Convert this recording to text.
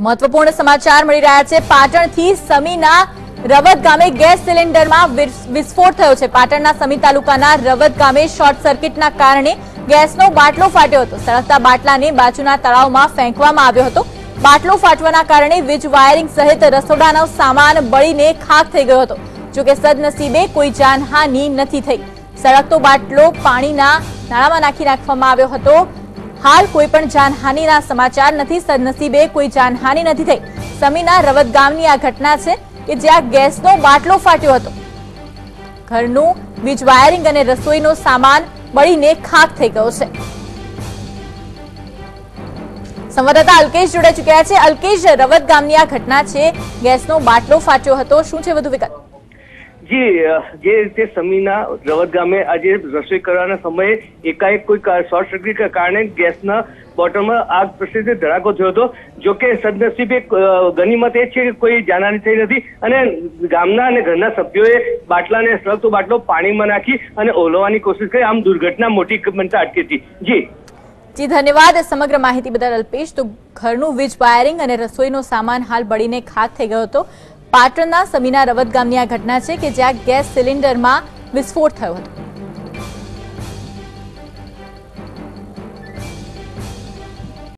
મહત્વપૂર્ણ સમાચાર મળી રહ્યા છે. પાટણથી સમીના રવત ગામે ગેસ સિલિન્ડરમાં વિસ- વિસ્ફોટ થયો છે. પાટણના સમી તાલુકાના રવત ગામે શોર્ટ સર્કિટના કારણે ગેસનો બાટલો ફાટ્યો હતો. સળગતા બાટલાને બાજુના તળાવમાં ફેંકવામાં આવ્યો હતો. બાટલો ફાટવાના કારણે વીજ વાયરિંગ સહિત રસોડાનો સામાન બળીને ખાખ થઈ ગયો હતો. જોકે સદનસીબે કોઈ જાનહાનિ નથી થઈ. સળગતો બાટલો પાણીના નાળામાં નાખી નાખવામાં આવ્યો હતો. હાલ કોઈ પણ જાનહાનિના સમાચાર નથી સદનસીબે કોઈ જાનહાનિ નથી થઈ. સમીના રવત ગામની આ ઘટના છે કે જ્યાં ગેસનો બાટલો ફાટ્યો હતો. ઘરનું વીજ વાયરિંગ અને રસોઈનો સામાન બળીને ખાખ થઈ ગયો છે. સંવાદદાતા અલ્કેશ જોડાઈ ચુક્યા છે. અલ્કેશ, રવત ગામની આ ઘટના છે, ગેસનો બાટલો ફાટ્યો હતો. શું છે વધુ વિગત? જી, જે રીતે સમીના રવત ગામે આજે રસોઈ કરવાના સમયે એકાએક કોઈ શોર્ટ સર્કિટ કારણે ગેસના બોટલમાં આગ પ્રસિદ્ધ ધડાકો થયો હતો. જો કે સદનસીબે ગનીમત એ છે કે કોઈ જાનહાની થઈ નથી અને ગામના અને ઘરના સભ્યોએ બાટલાને સળગતો બાટલો પાણીમાં નાખી અને ઓલવવાની કોશિશ કરી આમ દુર્ઘટના મોટી બનતા અટકી હતી. જી. જી, ધન્યવાદ. સમગ્ર માહિતી બદલ અલ્પેશ. તો ઘરનું વીજ વાયરિંગ અને રસોઈનો સામાન હાલ બળીને ખાક થઈ ગયો હતો. પાટણના સમીના રવત ગામની આ ઘટના છે કે જ્યાં ગેસ સિલિન્ડરમાં વિસ્ફોટ થયો હતો.